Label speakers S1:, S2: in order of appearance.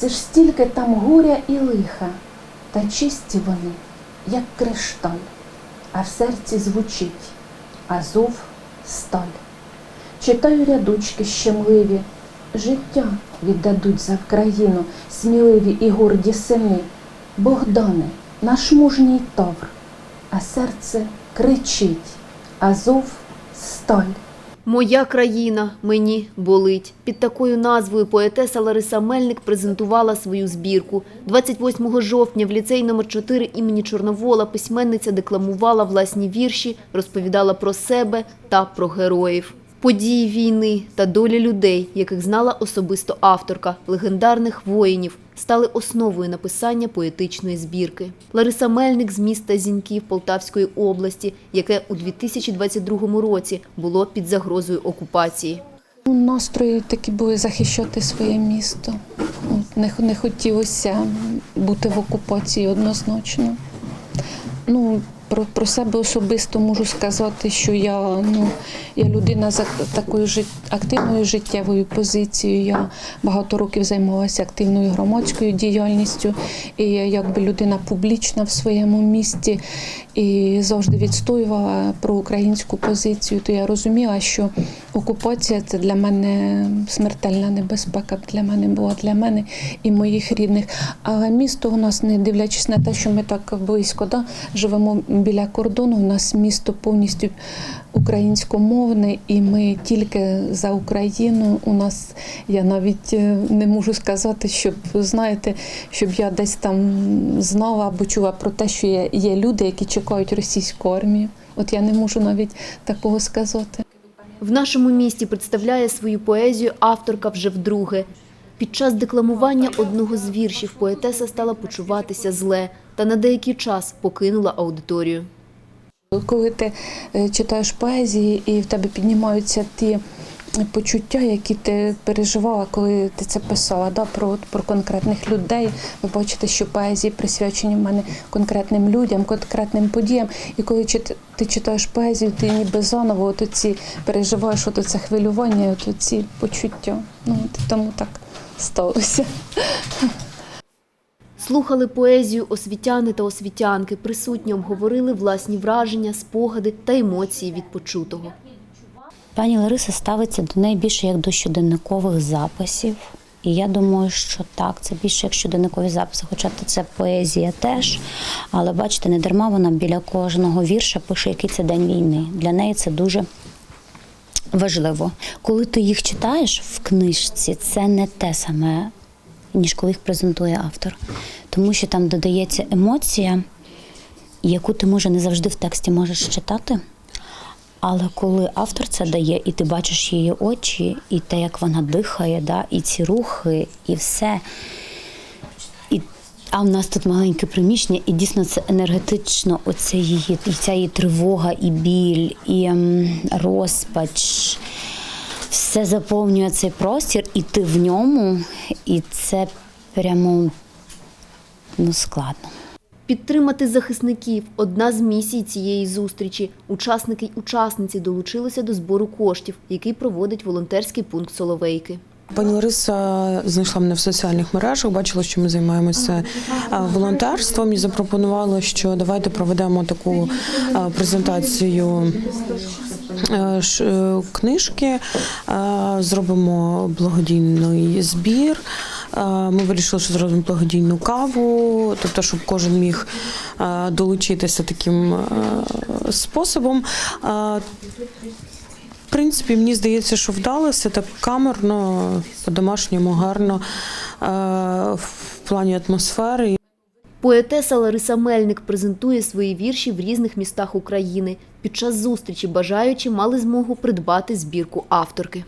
S1: Це ж стільки там горя і лиха, та чисті вони, як кришталь, а в серці звучить Азов сталь. Читаю рядочки щемливі, життя віддадуть за Вкраїну сміливі і горді сини. Богдане, наш мужній тавр, а серце кричить Азов сталь.
S2: Моя країна мені болить. Під такою назвою поетеса Лариса Мельник презентувала свою збірку. 28 жовтня в ліцей номер 4 імені Чорновола письменниця декламувала власні вірші, розповідала про себе та про героїв. Події війни та долі людей, яких знала особисто авторка, легендарних воїнів, стали основою написання поетичної збірки. Лариса Мельник з міста Зіньків Полтавської області, яке у 2022 році було під загрозою окупації.
S1: Ну, Настрої такі були захищати своє місто. Не, не хотілося бути в окупації однозначно. Ну, про, про себе особисто можу сказати, що я, ну, я людина з такою жит, активною життєвою позицією. Я багато років займалася активною громадською діяльністю, і я якби людина публічна в своєму місті і завжди відстоювала про українську позицію. То я розуміла, що окупація це для мене смертельна небезпека. Для мене була для мене і моїх рідних. Але місто у нас, не дивлячись на те, що ми так близько да, живемо біля кордону, у нас місто повністю українськомовне, і ми тільки за Україну. У нас я навіть е, не можу сказати, щоб знаєте, щоб я десь там знала або чула про те, що є, є люди, які чекають російську армію. От я не можу навіть такого сказати.
S2: В нашому місті представляє свою поезію авторка вже вдруге. Під час декламування одного з віршів поетеса стала почуватися зле та на деякий час покинула аудиторію.
S1: Коли ти е, читаєш поезії і в тебе піднімаються ті почуття, які ти переживала, коли ти це писала, да, про, про конкретних людей. Ви бачите, що поезії присвячені в мене конкретним людям, конкретним подіям. І коли ти читаєш поезію, ти ніби заново от ці переживаєш от це хвилювання, от ці почуття. Ну, тому так сталося.
S2: Слухали поезію освітяни та освітянки, присутні обговорили власні враження, спогади та емоції від почутого.
S3: Пані Лариса ставиться до неї більше як до щоденникових записів. І я думаю, що так, це більше як щоденникові записи, хоча це поезія теж. Але бачите, не дарма вона біля кожного вірша пише, який це день війни. Для неї це дуже важливо. Коли ти їх читаєш в книжці, це не те саме, ніж коли їх презентує автор. Тому що там додається емоція, яку ти може не завжди в тексті можеш читати. Але коли автор це дає, і ти бачиш її очі, і те, як вона дихає, да, і ці рухи, і все. А в нас тут маленьке приміщення, і дійсно це енергетично, оце її, ця її тривога, і біль, і ем, розпач. Все заповнює цей простір, і ти в ньому, і це прямо ну, складно.
S2: Підтримати захисників – одна з місій цієї зустрічі. Учасники й учасниці долучилися до збору коштів, який проводить волонтерський пункт Соловейки.
S4: Пані Лариса знайшла мене в соціальних мережах, бачила, що ми займаємося волонтерством і запропонувала, що давайте проведемо таку презентацію е, книжки, зробимо благодійний збір. Ми вирішили, що зробимо благодійну каву, тобто, щоб кожен міг долучитися таким способом. Принципі, мені здається, що вдалося так камерно, по-домашньому гарно е, в плані атмосфери.
S2: Поетеса Лариса Мельник презентує свої вірші в різних містах України. Під час зустрічі бажаючі мали змогу придбати збірку авторки.